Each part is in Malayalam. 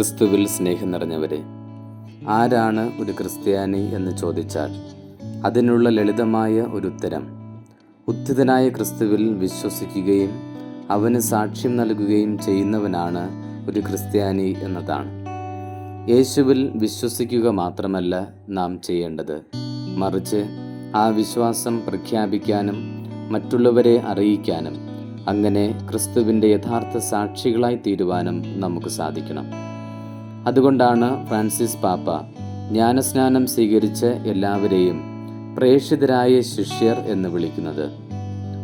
ക്രിസ്തുവിൽ സ്നേഹം നിറഞ്ഞവരെ ആരാണ് ഒരു ക്രിസ്ത്യാനി എന്ന് ചോദിച്ചാൽ അതിനുള്ള ലളിതമായ ഒരു ഉത്തരം. ഉദ്ധിതനായ ക്രിസ്തുവിൽ വിശ്വസിക്കുകയും അവന് സാക്ഷ്യം നൽകുകയും ചെയ്യുന്നവനാണ് ഒരു ക്രിസ്ത്യാനി എന്നതാണ്. യേശുവിൽ വിശ്വസിക്കുക മാത്രമല്ല നാം ചെയ്യേണ്ടത്. മറിച്ച് ആ വിശ്വാസം പ്രഖ്യാപിക്കാനും മറ്റുള്ളവരെ അറിയിക്കാനും അങ്ങനെ ക്രിസ്തുവിന്റെ യഥാർത്ഥ സാക്ഷികളായി തീരുവാനും നമുക്ക് സാധിക്കണം. അതുകൊണ്ടാണ് ഫ്രാൻസിസ് പാപ്പ ജ്ഞാനസ്നാനം സ്വീകരിച്ച് എല്ലാവരെയും പ്രേക്ഷിതരായ ശിഷ്യർ എന്ന് വിളിക്കുന്നത്.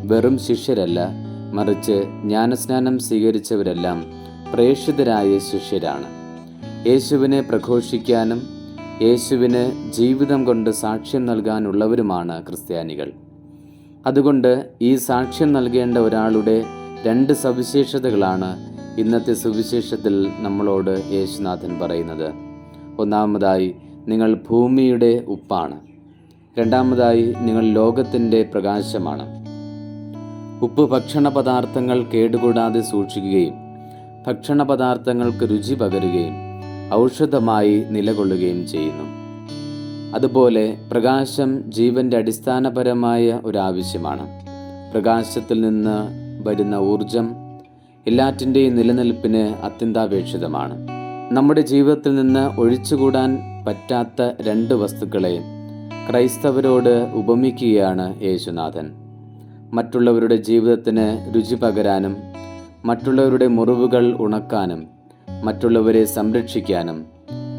വെറും ശിഷ്യരല്ല മറിച്ച് ജ്ഞാനസ്നാനം സ്വീകരിച്ചവരെല്ലാം പ്രേക്ഷിതരായ ശിഷ്യരാണ്. യേശുവിനെ പ്രഘോഷിക്കാനും യേശുവിന് ജീവിതം കൊണ്ട് സാക്ഷ്യം നൽകാനുള്ളവരുമാണ് ക്രിസ്ത്യാനികൾ. അതുകൊണ്ട് ഈ സാക്ഷ്യം നൽകേണ്ട ഒരാളുടെ രണ്ട് സവിശേഷതകളാണ് ഇന്നത്തെ സുവിശേഷത്തിൽ നമ്മളോട് യേശുനാഥൻ പറയുന്നത് ഒന്നാമതായി നിങ്ങൾ ഭൂമിയുടെ ഉപ്പാണ്. രണ്ടാമതായി നിങ്ങൾ ലോകത്തിന്റെ പ്രകാശമാണ്. ഉപ്പ് ഭക്ഷണ പദാർത്ഥങ്ങൾ കേടുകൂടാതെ സൂക്ഷിക്കുകയും ഭക്ഷണ പദാർത്ഥങ്ങൾക്ക് രുചി പകരുകയും ഔഷധമായി നിലകൊള്ളുകയും ചെയ്യുന്നു. അതുപോലെ പ്രകാശം ജീവന്റെ അടിസ്ഥാനപരമായ ഒരാവശ്യമാണ്. പ്രകാശത്തിൽ നിന്ന് വരുന്ന ഊർജം എല്ലാറ്റിന്റെയും നിലനിൽപ്പിന് അത്യന്താപേക്ഷിതമാണ്. നമ്മുടെ ജീവിതത്തിൽ നിന്ന് ഒഴിച്ചുകൂടാൻ പറ്റാത്ത രണ്ട് വസ്തുക്കളെ ക്രൈസ്തവരോട് ഉപമിക്കുകയാണ് യേശുനാഥൻ. മറ്റുള്ളവരുടെ ജീവിതത്തിന് രുചി പകരാനും മറ്റുള്ളവരുടെ മുറിവുകൾ ഉണക്കാനും മറ്റുള്ളവരെ സംരക്ഷിക്കാനും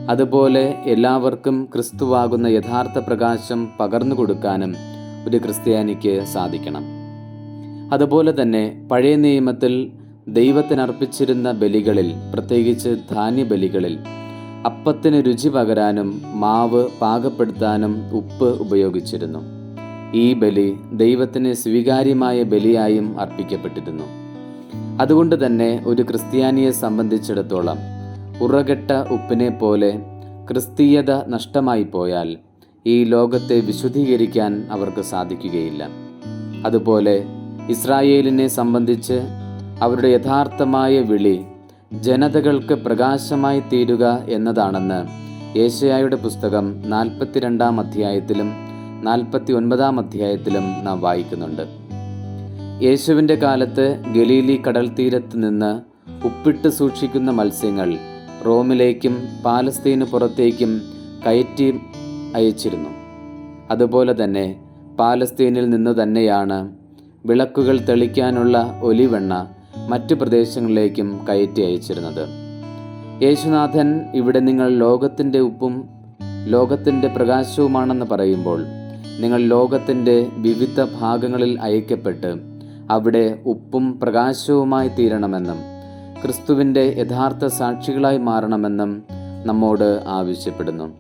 അതുപോലെ എല്ലാവർക്കും ക്രിസ്തുവാകുന്ന യഥാർത്ഥ പ്രകാശം പകർന്നു കൊടുക്കാനും ഒരു ക്രിസ്ത്യാനിക്ക് സാധിക്കണം. അതുപോലെ തന്നെ പഴയ നിയമത്തിൽ ദൈവത്തിനർപ്പിച്ചിരുന്ന ബലികളിൽ പ്രത്യേകിച്ച് ധാന്യബലികളിൽ അപ്പത്തിന് രുചി പകരാനും മാവ് പാകപ്പെടുത്താനും ഉപ്പ് ഉപയോഗിച്ചിരുന്നു. ഈ ബലി ദൈവത്തിന് സ്വീകാര്യമായ ബലിയായും അർപ്പിക്കപ്പെട്ടിരുന്നു. അതുകൊണ്ട് തന്നെ ഒരു ക്രിസ്ത്യാനിയെ സംബന്ധിച്ചിടത്തോളം ഉറകെട്ട ഉപ്പിനെ പോലെ ക്രിസ്തീയത നഷ്ടമായി പോയാൽ ഈ ലോകത്തെ വിശുദ്ധീകരിക്കാൻ അവർക്ക് സാധിക്കുകയില്ല. അതുപോലെ ഇസ്രായേലിനെ സംബന്ധിച്ച് അവരുടെ യഥാർത്ഥമായ വിളി ജനതകൾക്ക് പ്രകാശമായി തീരുക എന്നതാണെന്ന് ഏഷ്യായുടെ പുസ്തകം നാൽപ്പത്തിരണ്ടാം അധ്യായത്തിലും നാൽപ്പത്തി ഒൻപതാം അധ്യായത്തിലും നാം വായിക്കുന്നുണ്ട്. യേശുവിന്റെ കാലത്ത് ഗലീലി കടൽ തീരത്ത് നിന്ന് ഉപ്പിട്ട് സൂക്ഷിക്കുന്ന മത്സ്യങ്ങൾ റോമിലേക്കും പാലസ്തീന് പുറത്തേക്കും കയറ്റി അയച്ചിരുന്നു. അതുപോലെ തന്നെ പാലസ്തീനിൽ നിന്ന് തന്നെയാണ് വിളക്കുകൾ തെളിക്കാനുള്ള ഒലിവെണ്ണ മറ്റു പ്രദേശങ്ങളിലേക്കും കയറ്റി അയച്ചിരുന്നത്. യേശുനാഥൻ ഇവിടെ നിങ്ങൾ ലോകത്തിന്റെ ഉപ്പും ലോകത്തിന്റെ പ്രകാശവുമാണെന്ന് പറയുമ്പോൾ നിങ്ങൾ ലോകത്തിന്റെ വിവിധ ഭാഗങ്ങളിൽ അയക്കപ്പെട്ട് അവിടെ ഉപ്പും പ്രകാശവുമായി തീരണമെന്നും ക്രിസ്തുവിന്റെ യഥാർത്ഥ സാക്ഷികളായി മാറണമെന്നും നമ്മോട് ആവശ്യപ്പെടുന്നു.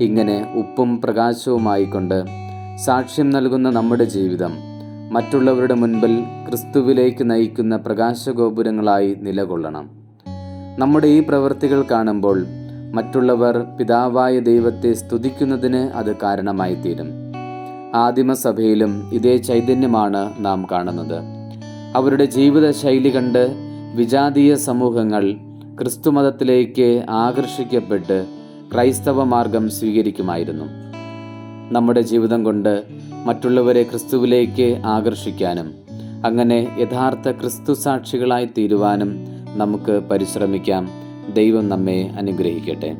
ഇങ്ങനെ ഉപ്പും പ്രകാശവുമായിക്കൊണ്ട് സാക്ഷ്യം നൽകുന്ന നമ്മുടെ ജീവിതം മറ്റുള്ളവരുടെ മുൻപിൽ ക്രിസ്തുവിലേക്ക് നയിക്കുന്ന പ്രകാശഗോപുരങ്ങളായി നിലകൊള്ളണം. നമ്മുടെ ഈ പ്രവൃത്തികൾ കാണുമ്പോൾ മറ്റുള്ളവർ പിതാവായ ദൈവത്തെ സ്തുതിക്കുന്നതിന് അത് കാരണമായി തീരും ആദിമസഭയിലും ഇതേ ചൈതന്യമാണ് നാം കാണുന്നത്. അവരുടെ ജീവിത ശൈലി കണ്ട് വിജാതീയ സമൂഹങ്ങൾ ക്രിസ്തുമതത്തിലേക്ക് ആകർഷിക്കപ്പെട്ട് ക്രൈസ്തവ മാർഗം സ്വീകരിക്കുമായിരുന്നു. നമ്മുടെ ജീവിതം കൊണ്ട് മറ്റുള്ളവരെ ക്രിസ്തുവിലേക്ക് ആകർഷിക്കാനും അങ്ങനെ യഥാർത്ഥ ക്രിസ്തു സാക്ഷികളായി തീരുവാനും നമുക്ക് പരിശ്രമിക്കാം. ദൈവം നമ്മെ അനുഗ്രഹിക്കട്ടെ.